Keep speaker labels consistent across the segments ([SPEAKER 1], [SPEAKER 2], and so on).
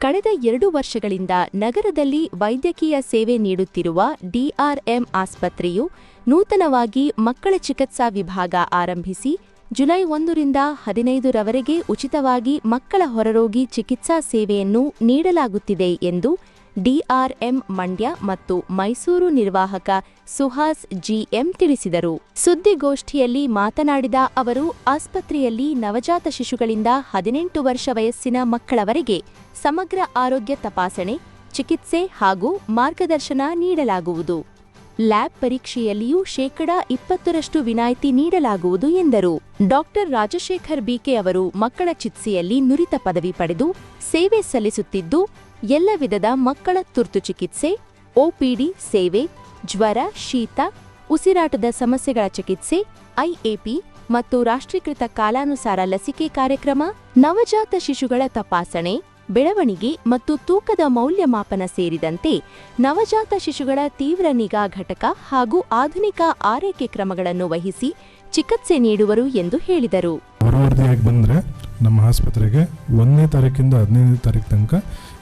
[SPEAKER 1] ಕಳೆದ ಎರಡು ವರ್ಷಗಳಿಂದ ನಗರದಲ್ಲಿ ವೈದ್ಯಕೀಯ ಸೇವೆ ನೀಡುತ್ತಿರುವ ಡಿಆರ್ಎಂ ಆಸ್ಪತ್ರೆಯು ನೂತನವಾಗಿ ಮಕ್ಕಳ ಚಿಕಿತ್ಸಾ ವಿಭಾಗ ಆರಂಭಿಸಿ ಜುಲೈ ಒಂದರಿಂದ ಹದಿನೈದರವರೆಗೆ ಉಚಿತವಾಗಿ ಮಕ್ಕಳ ಹೊರರೋಗಿ ಚಿಕಿತ್ಸಾ ಸೇವೆಯನ್ನು ನೀಡಲಾಗುತ್ತಿದೆ ಎಂದು ಡಿಆರ್ಎಂ ಮಂಡ್ಯ ಮತ್ತು ಮೈಸೂರು ನಿರ್ವಾಹಕ ಸುಹಾಸ್ ಜಿಎಂ ತಿಳಿಸಿದರು. ಸುದ್ದಿಗೋಷ್ಠಿಯಲ್ಲಿ ಮಾತನಾಡಿದ ಅವರು, ಆಸ್ಪತ್ರೆಯಲ್ಲಿ ನವಜಾತ ಶಿಶುಗಳಿಂದ ಹದಿನೆಂಟು ವರ್ಷ ವಯಸ್ಸಿನ ಮಕ್ಕಳವರೆಗೆ ಸಮಗ್ರ ಆರೋಗ್ಯ ತಪಾಸಣೆ, ಚಿಕಿತ್ಸೆ ಹಾಗೂ ಮಾರ್ಗದರ್ಶನ ನೀಡಲಾಗುವುದು. ಲ್ಯಾಬ್ ಪರೀಕ್ಷೆಯಲ್ಲಿಯೂ ಶೇಕಡಾ ಇಪ್ಪತ್ತರಷ್ಟು ವಿನಾಯಿತಿ ನೀಡಲಾಗುವುದು ಎಂದರು. ಡಾಕ್ಟರ್ ರಾಜಶೇಖರ್ ಬಿಕೆ ಅವರು ಮಕ್ಕಳ ಚಿಕಿತ್ಸೆಯಲ್ಲಿ ನುರಿತ ಪದವಿ ಪಡೆದು ಸೇವೆ ಸಲ್ಲಿಸುತ್ತಿದ್ದು ಎಲ್ಲ ವಿಧದ ಮಕ್ಕಳ ತುರ್ತು ಚಿಕಿತ್ಸೆ ಒಪಿಡಿ ಸೇವೆ, ಜ್ವರ, ಶೀತ, ಉಸಿರಾಟದ ಸಮಸ್ಯೆಗಳ ಚಿಕಿತ್ಸೆ ಐಎಪಿ ಮತ್ತು ರಾಷ್ಟ್ರೀಕೃತ ಕಾಲಾನುಸಾರ ಲಸಿಕೆ ಕಾರ್ಯಕ್ರಮ, ನವಜಾತ ಶಿಶುಗಳ ತಪಾಸಣೆ, ಬೆಳವಣಿಗೆ ಮತ್ತು ತೂಕದ ಮೌಲ್ಯಮಾಪನ ಸೇರಿದಂತೆ ನವಜಾತ ಶಿಶುಗಳ ತೀವ್ರ ನಿಗಾ ಘಟಕ ಹಾಗೂ ಆಧುನಿಕ ಆರೈಕೆ ಕ್ರಮಗಳನ್ನು ವಹಿಸಿ ಚಿಕಿತ್ಸೆ ನೀಡುವರು ಎಂದು ಹೇಳಿದರು.
[SPEAKER 2] ನಮ್ಮ ಆಸ್ಪತ್ರೆಗೆ ಒಂದನೇ ತಾರೀಕಿಂದ ಹದಿನೈದನೇ ತಾರೀಕು ತನಕ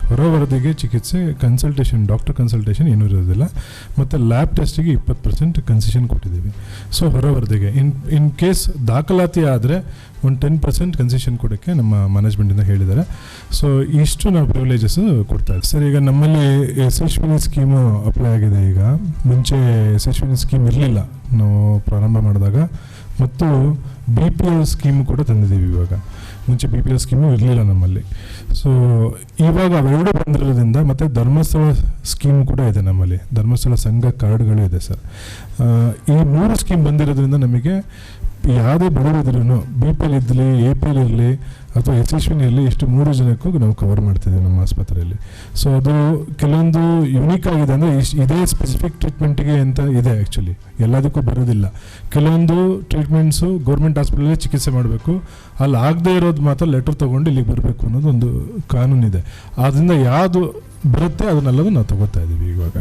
[SPEAKER 2] ಹೊರವರದಿಗೆ ಚಿಕಿತ್ಸೆ ಕನ್ಸಲ್ಟೇಷನ್ ಡಾಕ್ಟರ್ ಕನ್ಸಲ್ಟೇಷನ್ ಏನೂ ಇರೋದಿಲ್ಲ. ಮತ್ತು ಲ್ಯಾಬ್ ಟೆಸ್ಟಿಗೆ ಇಪ್ಪತ್ತು ಪರ್ಸೆಂಟ್ ಕನ್ಸೆಷನ್ ಕೊಟ್ಟಿದ್ದೀವಿ. ಸೊ ಹೊರವರದಿಗೆ. ಇನ್ ಇನ್ ಕೇಸ್ ದಾಖಲಾತಿ ಆದರೆ ಒಂದು ಟೆನ್ ಪರ್ಸೆಂಟ್ ಕನ್ಸೆಷನ್ ಕೊಡೋಕ್ಕೆ ನಮ್ಮ ಮ್ಯಾನೇಜ್ಮೆಂಟಿಂದ ಹೇಳಿದ್ದಾರೆ. ಸೊ ಇಷ್ಟು ನಾವು ಪ್ರಿವಿಲೇಜಸ್ ಕೊಡ್ತಾ ಇದ್ದೀವಿ. ಸರ್, ಈಗ ನಮ್ಮಲ್ಲಿ ಯಶಸ್ವಿನಿ ಸ್ಕೀಮು ಅಪ್ಲೈ ಆಗಿದೆ ಈಗ. ಮುಂಚೆ ಯಶಸ್ವಿನಿ ಸ್ಕೀಮ್ ಇರಲಿಲ್ಲ. ನಾವು ಪ್ರಾರಂಭ ಮಾಡಿದಾಗ ಮತ್ತು ಬಿ ಪಿ ಎಲ್ ಸ್ಕೀಮ್ ಕೂಡ ತಂದಿದ್ದೀವಿ ಇವಾಗ. ಮುಂಚೆ ಬಿ ಪಿ ಎಲ್ ಸ್ಕೀಮು ಇರಲಿಲ್ಲ ನಮ್ಮಲ್ಲಿ. ಸೊ ಇವಾಗ ಅವೆರಡು ಬಂದಿರೋದ್ರಿಂದ ಮತ್ತು ಧರ್ಮಸ್ಥಳ ಸ್ಕೀಮ್ ಕೂಡ ಇದೆ ನಮ್ಮಲ್ಲಿ. ಧರ್ಮಸ್ಥಳ ಸಂಘ ಕಾರ್ಡ್ಗಳು ಇದೆ ಸರ್. ಈ ಮೂರು ಸ್ಕೀಮ್ ಬಂದಿರೋದ್ರಿಂದ ನಮಗೆ ಯಾವುದೇ ಬಡವರಿದ್ರೂ ಬಿ ಪಿ ಎಲ್ ಇದ್ದಲ್ಲಿ ಎ ಪಿ ಎಲ್ ಇರಲಿ ಅಥವಾ ಇರಲಿ ಇಷ್ಟು ಮೂರು ಜನಕ್ಕೂ ನಾವು ಕವರ್ ಮಾಡ್ತಿದ್ದೀವಿ ನಮ್ಮ ಆಸ್ಪತ್ರೆಯಲ್ಲಿ. ಸೊ ಅದು ಕೆಲವೊಂದು ಯುನೀಕ್ ಆಗಿದೆ ಅಂದರೆ ಇದೇ ಸ್ಪೆಸಿಫಿಕ್ ಟ್ರೀಟ್ಮೆಂಟಿಗೆ ಅಂತ ಇದೆ ಆ್ಯಕ್ಚುಲಿ ಎಲ್ಲದಕ್ಕೂ ಬರೋದಿಲ್ಲ. ಕೆಲವೊಂದು ಟ್ರೀಟ್ಮೆಂಟ್ಸು ಗೌರ್ಮೆಂಟ್ ಹಾಸ್ಪಿಟಲಲ್ಲಿ ಚಿಕಿತ್ಸೆ ಮಾಡಬೇಕು. ಅಲ್ಲಿ ಆಗದೇ ಇರೋದು ಮಾತ್ರ ಲೆಟರ್ ತೊಗೊಂಡು ಇಲ್ಲಿಗೆ ಬರಬೇಕು ಅನ್ನೋದು ಒಂದು ಕಾನೂನಿದೆ ಆದ್ದರಿಂದ ಯಾವುದು ಬರುತ್ತೆ ಅದನ್ನೆಲ್ಲವೂ ನಾವು ತಗೋತಾ ಇದ್ದೀವಿ ಇವಾಗ.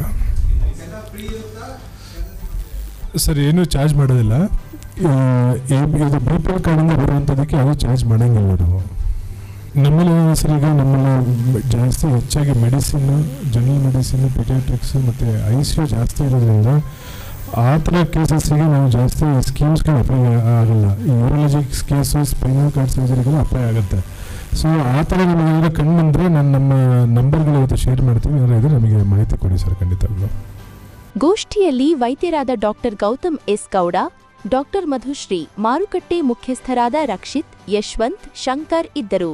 [SPEAKER 2] ಸರ್, ಏನೂ ಚಾರ್ಜ್ ಮಾಡೋದಿಲ್ಲ. ಇದು ಬಿ ಪಿ ಎಲ್ ಕಾರ್ಡಿಂದ ಬರುವಂಥದ್ದಕ್ಕೆ ಯಾವುದೇ ಚಾರ್ಜ್ ಮಾಡೋಂಗಿಲ್ಲ ನಾವು. ನಮ್ಮಲ್ಲಿ ಸರ್ ನಮ್ಮಲ್ಲಿ ಜಾಸ್ತಿ ಹೆಚ್ಚಾಗಿ ಮೆಡಿಸಿನ್ ಜನರಲ್ ಮೆಡಿಸಿನ್ ಪಿಡಿಯಾಟ್ರಿಕ್ಸ್ ಮತ್ತು ಐ ಸಿ ಯು ಜಾಸ್ತಿ ಇರೋದ್ರಿಂದ ಆ ಥರ ಕೇಸಸ್ಸಿಗೆ ನಾವು ಜಾಸ್ತಿ ಸ್ಕೀಮ್ಸ್ಗಳು ಅಪ್ಲೈ ಆಗಲ್ಲ. ಈ ಕೇಸಸ್ ಕೇಸು ಸ್ಪೈನಲ್ ಕಾರ್ಡ್ ಸರ್ಜರಿಗೆಲ್ಲ ಅಪ್ಲೈ ಆಗುತ್ತೆ. ಸೊ ಆ ಥರ ಏನಾದ್ರು ಕಂಡು ಬಂದರೆ ನಾನು ನಮ್ಮ ನಂಬರ್ಗಳು ಇವತ್ತು ಶೇರ್ ಮಾಡ್ತೀವಿ ಇದ್ರೆ ನಮಗೆ ಮಾಹಿತಿ ಕೊಡಿ ಸರ್ ಖಂಡಿತವಾಗ್ಲೂ.
[SPEAKER 1] ಗೋಷ್ಠಿಯಲ್ಲಿ ವೈದ್ಯರಾದ doctor Gautham S Gowda doctor Madhushree ಮಾರುಕಟ್ಟೆ ಮುಖ್ಯಸ್ಥರಾದ ರಕ್ಷಿತ್ ಯಶ್ವಂತ್ ಶಂಕರ್ ಇದ್ದರು.